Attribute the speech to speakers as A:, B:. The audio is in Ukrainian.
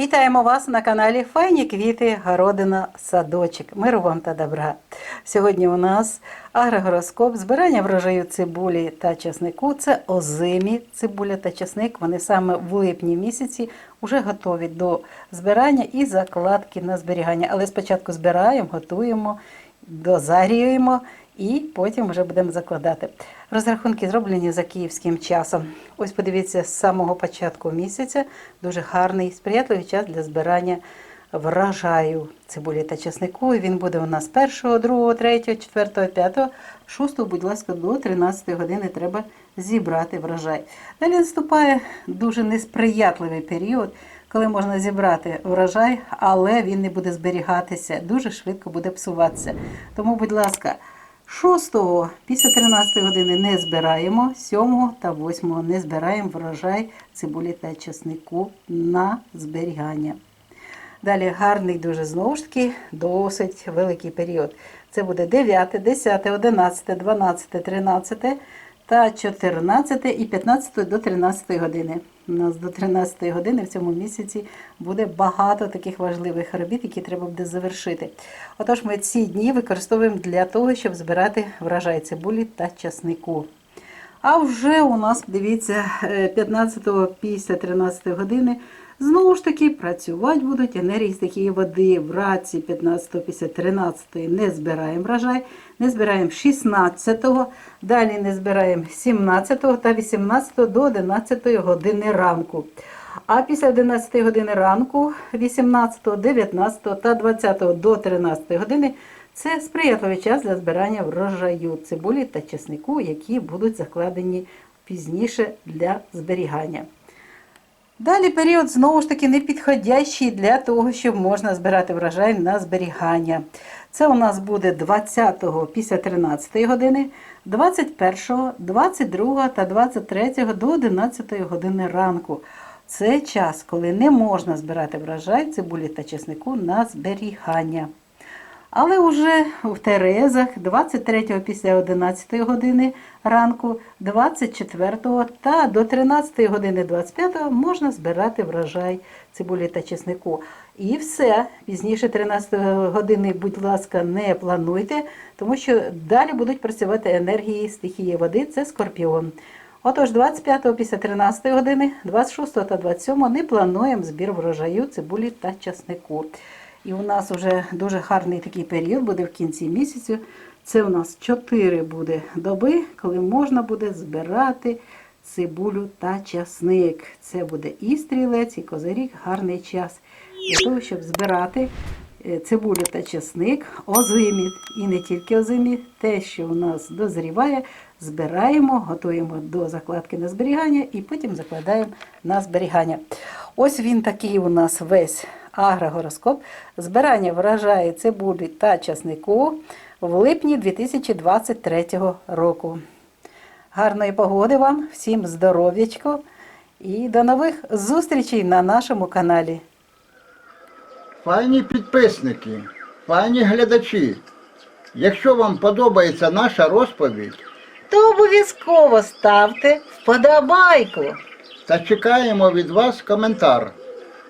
A: Вітаємо вас на каналі Файні квіти, городина, садочок. Миру вам та добра. Сьогодні у нас агрогороскоп, збирання врожаю цибулі та часнику. Це озимі цибуля та часник. Вони саме в липні місяці вже готові до збирання і закладки на зберігання. Але спочатку збираємо, готуємо, дозарюємо і потім вже будемо закладати. Розрахунки зроблені за київським часом. Ось подивіться, з самого початку місяця дуже гарний, сприятливий час для збирання врожаю цибулі та чеснику. Він буде у нас 1, 2, 3, 4, 5, 6, будь ласка, до 13 години треба зібрати врожай. Далі наступає дуже несприятливий період, коли можна зібрати врожай, але він не буде зберігатися, дуже швидко буде псуватися. Тому, будь ласка, 6 після 13 години не збираємо, 7 та 8 не збираємо врожай цибулі та чеснику на зберігання. Далі гарний дуже знову ж таки досить великий період. Це буде 9, 10, 11, 12, 13 та 14 і 15 до 13 години. У нас до 13 години в цьому місяці буде багато таких важливих робіт, які треба буде завершити. Отож, ми ці дні використовуємо для того, щоб збирати врожай цибулі та часнику. А вже у нас, дивіться, 15-го після 13 години знову ж таки працювати будуть енергії стихії води. Вранці 15 після 13 не збираємо врожай, не збираємо 16-го, далі не збираємо 17-го та 18 до 11 години ранку. А після 11 години ранку, 18, 19 та 20 до 13 години це сприятливий час для збирання врожаю цибулі та чеснику, які будуть закладені пізніше для зберігання. Далі період знову ж таки не підходящий для того, щоб можна збирати врожай на зберігання. Це у нас буде 20-го після 13 години, 21, 22 та 23 до 11 години ранку. Це час, коли не можна збирати врожай цибулі та чеснику на зберігання. Але вже в Терезах 23 після 11 години ранку, 24 та до 13 години 25 можна збирати врожай цибулі та чеснику. І все, пізніше 13 години, будь ласка, не плануйте, тому що далі будуть працювати енергії стихії води, це скорпіон. Отож, 25 після 13 години, 26 та 27 не плануємо збір врожаю цибулі та часнику. І у нас вже дуже гарний такий період буде в кінці місяцю. Це у нас 4 буде доби, коли можна буде збирати цибулю та часник. Це буде і стрілець, і козирік, гарний час для того, щоб збирати е, цибулю та часник, озимі, і не тільки озимі, те, що у нас дозріває, збираємо, готуємо до закладки на зберігання і потім закладаємо на зберігання. Ось він такий у нас весь агрогороскоп. Збирання врожаю цибулі та часнику в липні 2023 року. Гарної погоди вам, всім здоров'ячко і до нових зустрічей на нашому каналі.
B: Файні підписники, файні глядачі. Якщо вам подобається наша розповідь,
A: То обов'язково ставте вподобайку.
B: та чекаємо від вас коментар.